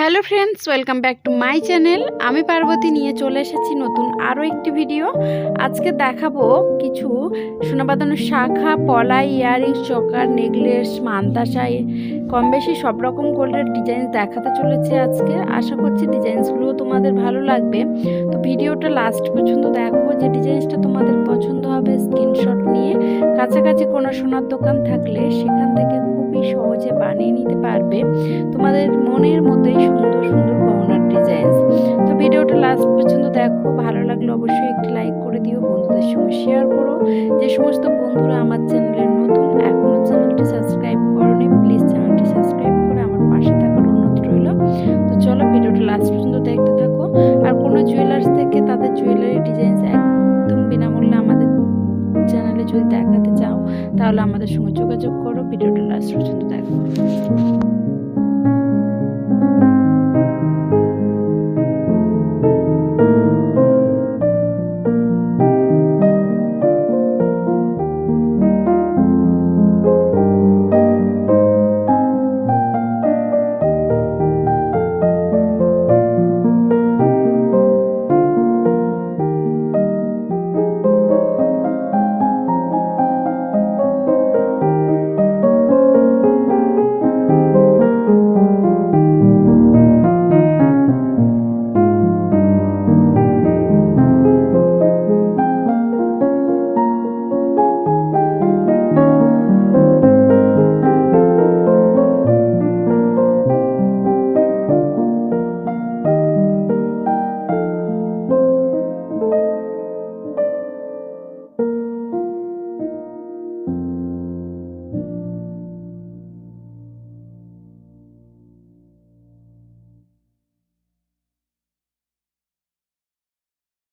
Hello friends, welcome back to my channel. আমি পার্বতী নিয়ে চলে এসেছি নতুন আরও একটি ভিডিও। আজকে দেখাবো কিছু সোনাবাঁধানো শাখা পলা ইয়ারিংস, চকার, নেকলেস মান্তাসাই কম বেশি সব রকম গোল্ডের ডিজাইন দেখাতে চলেছে আজকে। আশা করছি ডিজাইনসগুলো তোমাদের ভালো লাগবে। তো ভিডিওটা লাস্ট পর্যন্ত দেখো যে ডিজাইনসটা তোমাদের পছন্দ হবে, স্ক্রিনশট নিয়ে। কাছাকাছি কোনো সোনার দোকান থাকলে সেখান থেকে খুবই বানিয়ে নিতে পারবে। তোমাদের মনের মতোই সুন্দর সুন্দর গহনার ডিজাইন তো ভিডিওটা লাস্ট পর্যন্ত দেখো। ভালো লাগলে অবশ্যই একটি লাইক করে দিও, বন্ধুদের সঙ্গে শেয়ার করো। যে সমস্ত বন্ধুরা আমার চ্যানেলের নতুন এখনও চ্যানেলটি সাবস্ক্রাইব করোনি প্লিজ চ্যানেলটি সাবস্ক্রাইব করে আমার পাশে থাকার অনুরোধ রইল। তো চলো ভিডিওটা লাস্ট পর্যন্ত দেখতে থাকো। আর কোনো জুয়েলার্স থেকে তাদের জুয়েলারি ডিজাইন একদম বিনামূল্যে আমাদের চ্যানেলে যদি দেখাতে তাহলে আমাদের সঙ্গে যোগাযোগ করো। ভিডিওটা লাস্ট পর্যন্ত দেখো।